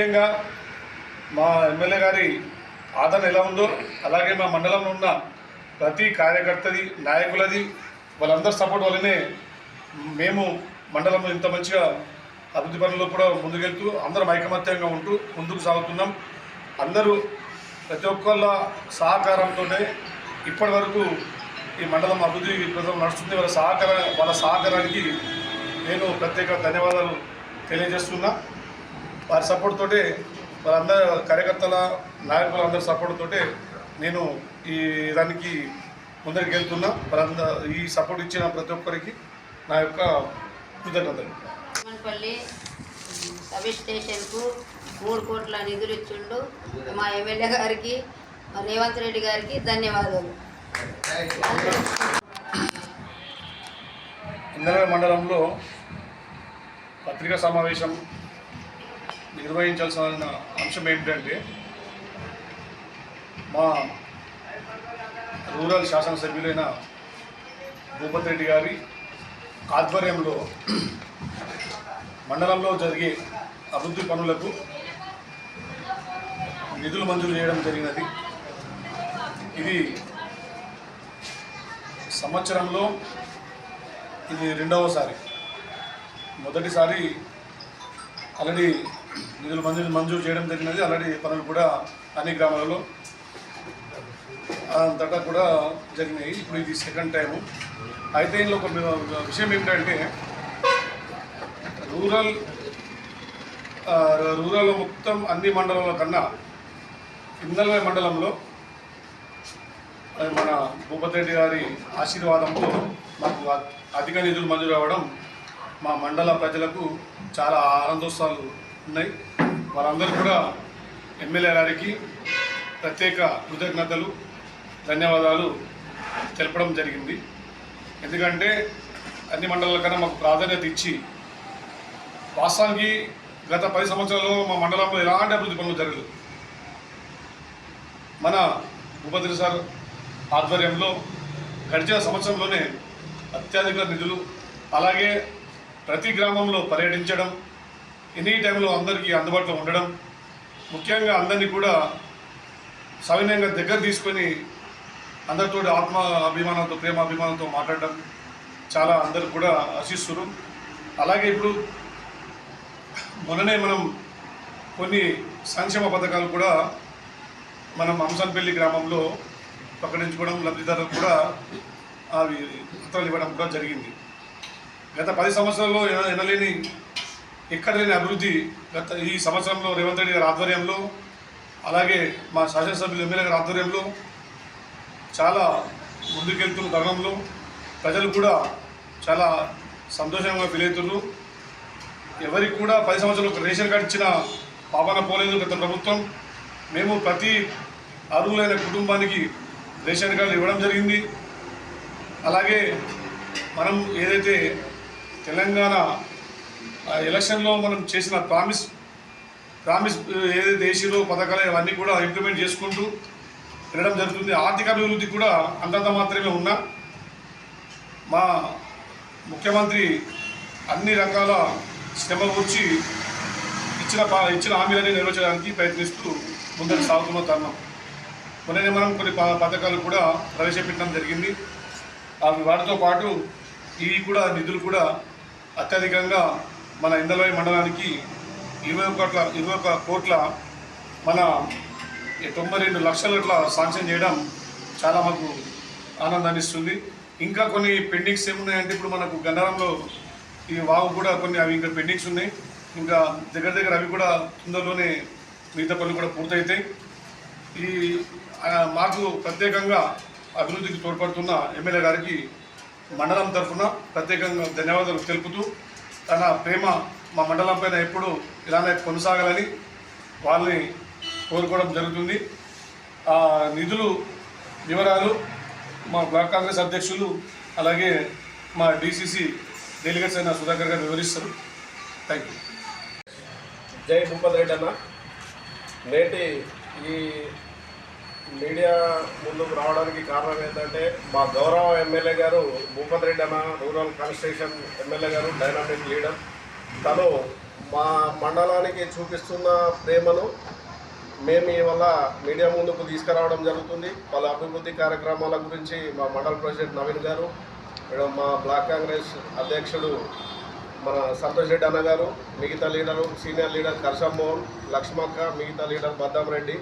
ముఖ్యంగా మా ఎమ్మెల్యే గారి ఆదరణ ఎలా ఉందో అలాగే మా మండలంలో ఉన్న ప్రతి కార్యకర్తది నాయకులది వాళ్ళందరి సపోర్ట్ వల్లనే మేము మండలంలో ఇంత మంచిగా అభివృద్ధి పనుల్లో కూడా ముందుకెళ్తూ అందరం ఐకమత్యంగా ఉంటూ ముందుకు సాగుతున్నాం. అందరూ ప్రతి ఒక్కళ్ళ సహకారంతోనే ఇప్పటి వరకు ఈ మండలం అభివృద్ధి ప్రజలు నడుస్తుంది. వాళ్ళ సహకార వాళ్ళ సహకారానికి నేను ప్రత్యేక ధన్యవాదాలు తెలియజేస్తున్నా. వారి సపోర్ట్ తోటే వాళ్ళందరి కార్యకర్తల నాయకుల అందరి సపోర్ట్ తోటే నేను ఈ దానికి ముందరికి వెళ్తున్నా. వాళ్ళంద ఈ సపోర్ట్ ఇచ్చిన ప్రతి ఒక్కరికి నా యొక్క కృతజ్ఞతలు. సబ్ స్టేషన్కు మూడు కోట్ల నిధులు ఇచ్చిండు. మా ఎమ్మెల్యే గారికి మా రేవంత్ రెడ్డి గారికి ధన్యవాదాలు. ఇందరవై మండలంలో పత్రికా సమావేశం నిర్వహించాల్సిన అంశం ఏమిటంటే మా రూరల్ శాసనసభ్యులైన భూపతి రెడ్డి గారి ఆధ్వర్యంలో మండలంలో జరిగే అభివృద్ధి పనులకు నిధులు మంజూరు చేయడం జరిగినది. ఇది సంవత్సరంలో ఇది రెండవసారి. మొదటిసారి ఆల్రెడీ నిధులు మంజూరు మంజూరు చేయడం జరిగినది. ఆల్రెడీ పనులు కూడా అన్ని గ్రామాలలో అంతటా కూడా జరిగినాయి. ఇప్పుడు ఇది సెకండ్ టైము అయితే ఇందులో ఒక విషయం ఏమిటంటే రూరల్ రూరల్ మొత్తం అన్ని మండలాల కన్నా ఇందల్వై మండలంలో అది మన భూపతి రెడ్డి గారి ఆశీర్వాదంతో మాకు అధిక నిధులు మంజూరు అవ్వడం మా మండల ప్రజలకు చాలా ఆనందోత్సాలు ఉన్నాయి వారందరూ కూడా ఎమ్మెల్యే గారికి ప్రత్యేక కృతజ్ఞతలు ధన్యవాదాలు తెలపడం జరిగింది. ఎందుకంటే అన్ని మండలాల కన్నా మాకు ప్రాధాన్యత ఇచ్చి వాస్తవానికి గత పది సంవత్సరాల్లో మా మండలంలో ఎలాంటి అభివృద్ధి పనులు జరగలేదు. మన భూపతి సార్ ఆధ్వర్యంలో గడిచిన సంవత్సరంలోనే అత్యధిక నిధులు అలాగే ప్రతి గ్రామంలో పర్యటించడం ఎనీ టైంలో అందరికీ అందుబాటులో ఉండడం ముఖ్యంగా అందరినీ కూడా సవినయంగా దగ్గర తీసుకొని అందరితో ఆత్మ అభిమానంతో ప్రేమ అభిమానంతో మాట్లాడడం చాలా అందరు కూడా ఆశిస్తున్నారు. అలాగే ఇప్పుడు మొన్ననే మనం కొన్ని సంక్షేమ పథకాలు కూడా మనం అంశంపల్లి గ్రామంలో ప్రకటించుకోవడం లబ్ధిదారులకు కూడా అవి పత్రాలు ఇవ్వడం కూడా జరిగింది. గత పది సంవత్సరాల్లో ఎనలేని ఎక్కడ లేని అభివృద్ధి గత ఈ సంవత్సరంలో రేవంత్ రెడ్డి గారి ఆధ్వర్యంలో అలాగే మా శాసనసభ్యులు ఎమ్మెల్యే గారి ఆధ్వర్యంలో చాలా ముందుకెళ్తున్న తరుణంలో ప్రజలు కూడా చాలా సంతోషంగా ఫీల్ అవుతున్నారు. ఎవరికి కూడా పది సంవత్సరాలు ఒక రేషన్ కార్డు ఇచ్చిన పాపన పోలేదు గత ప్రభుత్వం. మేము ప్రతి అర్హులైన కుటుంబానికి రేషన్ కార్డు ఇవ్వడం జరిగింది. అలాగే మనం ఏదైతే తెలంగాణ ఎలక్షన్లో మనం చేసిన ప్రామిస్ ప్రామిస్ ఏదైతే దేశీలో పథకాలు అవన్నీ కూడా ఇంప్లిమెంట్ చేసుకుంటూ వెళ్ళడం జరుగుతుంది. ఆర్థిక అభివృద్ధి కూడా అంతంత మాత్రమే ఉన్నా మా ముఖ్యమంత్రి అన్ని రకాల శ్రమ వచ్చి ఇచ్చిన పా ఇచ్చిన హామీలన్నీ నెరవేర్చడానికి ప్రయత్నిస్తూ ముందుకు సాగుతున్న తరుణం. మొన్ననే మనం కొన్ని ప- పథకాలు కూడా ప్రవేశపెట్టడం జరిగింది. అవి వాటితో పాటు ఇవి కూడా నిధులు కూడా అత్యధికంగా మన ఇందలోయ మండలానికి ఇరవై కోట్ల ఇరవై ఒక కోట్ల మన తొంభై రెండు లక్షల శాంక్షన్ చేయడం చాలా మాకు ఆనందాన్ని ఇస్తుంది ఇంకా కొన్ని పెండింగ్స్ ఏమున్నాయంటే ఇప్పుడు మనకు గన్నరంలో ఈ వాగు కూడా కొన్ని అవి ఇంకా పెండింగ్స్ ఉన్నాయి. ఇంకా దగ్గర దగ్గర అవి కూడా తొందరలోనే మిగతా పనులు కూడా పూర్తవుతాయి ఈ మాకు ప్రత్యేకంగా అభివృద్ధికి తోడ్పడుతున్న ఎమ్మెల్యే గారికి మండలం తరఫున ప్రత్యేకంగా ధన్యవాదాలు తెలుపుతూ తన ప్రేమ మా మండలం పైన ఎప్పుడు ఇలానే కొనసాగాలని వాళ్ళని కోరుకోవడం జరుగుతుంది. ఆ నిధులు వివరాలు మా బ్లాక్ కాంగ్రెస్ అధ్యక్షులు అలాగే మా డీసీసీ డెలిగేట్స్ అయిన సుధాకర్ గారు వివరిస్తారు. థ్యాంక్ యూ జై భూపతి రెడ్డి అన్న. నేటి ఈ మీడియా ముందుకు రావడానికి కారణం ఏంటంటే మా గౌరవ ఎమ్మెల్యే గారు భూపతి రెడ్డి అన్న రూరల్ కాన్స్టిట్యూషన్ ఎమ్మెల్యే గారు డైనామిక్ లీడర్. తను మా మండలానికి చూపిస్తున్న ప్రేమను మేము ఇవాళ మీడియా ముందుకు తీసుకురావడం జరుగుతుంది. వాళ్ళ అభివృద్ధి కార్యక్రమాల గురించి మా మండల ప్రెసిడెంట్ నవీన్ గారు మా బ్లాక్ కాంగ్రెస్ అధ్యక్షుడు మన సంతోష్ రెడ్డి అన్న గారు మిగతా leader senior leader Karsham Mohan Lakshmakka మిగతా లీడర్ బద్దం రెడ్డి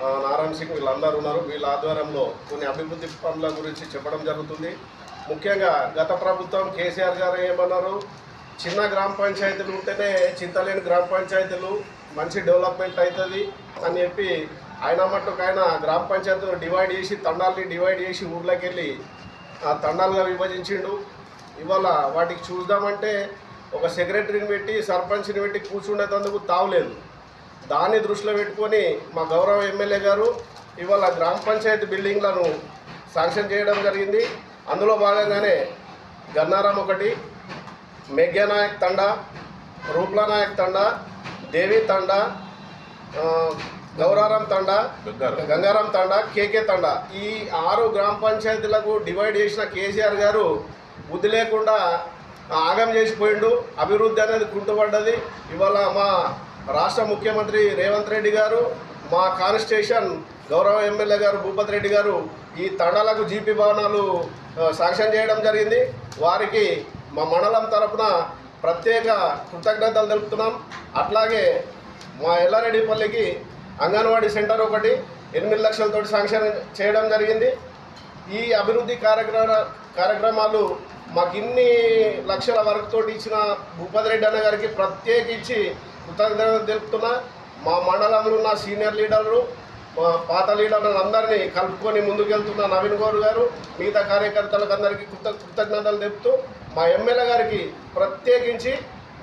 నారాయణ సింగ్ వీళ్ళందరూ ఉన్నారు. వీళ్ళ ఆధ్వర్యంలో కొన్ని అభివృద్ధి పనుల గురించి చెప్పడం జరుగుతుంది. ముఖ్యంగా గత ప్రభుత్వం కేసీఆర్ గారు ఏమన్నారు? చిన్న గ్రామ పంచాయతీలు ఉంటేనే చింతలేని గ్రామ పంచాయతీలు మంచి డెవలప్మెంట్ అవుతుంది అని చెప్పి ఆయన మట్టుకు ఆయన గ్రామ పంచాయతీలు డివైడ్ చేసి తండాల్ని డివైడ్ చేసి ఊర్లోకి వెళ్ళి ఆ తండాలుగా విభజించిండు. ఇవాళ వాటికి చూద్దామంటే ఒక సెక్రటరీని పెట్టి సర్పంచ్ని పెట్టి కూర్చుండేటందుకు తావలేదు. దాన్ని దృష్టిలో పెట్టుకొని మా గౌరవ ఎమ్మెల్యే గారు ఇవాళ గ్రామ పంచాయతీ బిల్డింగ్లను శాంక్షన్ చేయడం జరిగింది. అందులో భాగంగానే గన్నారం ఒకటి మేఘ్యానాయక్ తండా రూప్లా నాయక్ తండా దేవి తండా గౌరారం తండా గంగారాం తండా కేకే తండా. ఈ ఆరు గ్రామ పంచాయతీలకు డివైడ్ చేసిన కేసీఆర్ గారు బుద్ధి లేకుండా ఆగం చేసిపోయిండు. అభివృద్ధి అనేది కుంటుపడ్డది. ఇవాళ మా రాష్ట్ర ముఖ్యమంత్రి రేవంత్ రెడ్డి గారు మా కాన్స్టిట్యూషన్ గౌరవ ఎమ్మెల్యే గారు భూపతి రెడ్డి గారు ఈ తండాలకు జీపీ భవనాలు శాంక్షన్ చేయడం జరిగింది. వారికి మా మండలం తరపున ప్రత్యేక కృతజ్ఞతలు తెలుపుతున్నాం. అట్లాగే మా ఎల్లారెడ్డిపల్లికి అంగన్వాడీ సెంటర్ ఒకటి ఎనిమిది లక్షలతో శాంక్షన్ చేయడం జరిగింది. ఈ అభివృద్ధి కార్యక్రమ కార్యక్రమాలు మాకు ఇన్ని లక్షల వరకు తోటి ఇచ్చిన భూపతి రెడ్డి అన్న గారికి ప్రత్యేకించి కృతజ్ఞతలు తెలుపుతున్నా. మా మండలంలో ఉన్న సీనియర్ లీడర్లు మా పాత లీడర్లను అందరినీ కలుపుకొని ముందుకెళ్తున్న నవీన్ గౌడ్ గారు మిగతా కార్యకర్తలకు అందరికీ కృత కృతజ్ఞతలు తెలుపుతూ మా ఎమ్మెల్యే గారికి ప్రత్యేకించి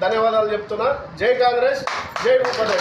ధన్యవాదాలు చెప్తున్నా. జై కాంగ్రెస్ జై భూపతి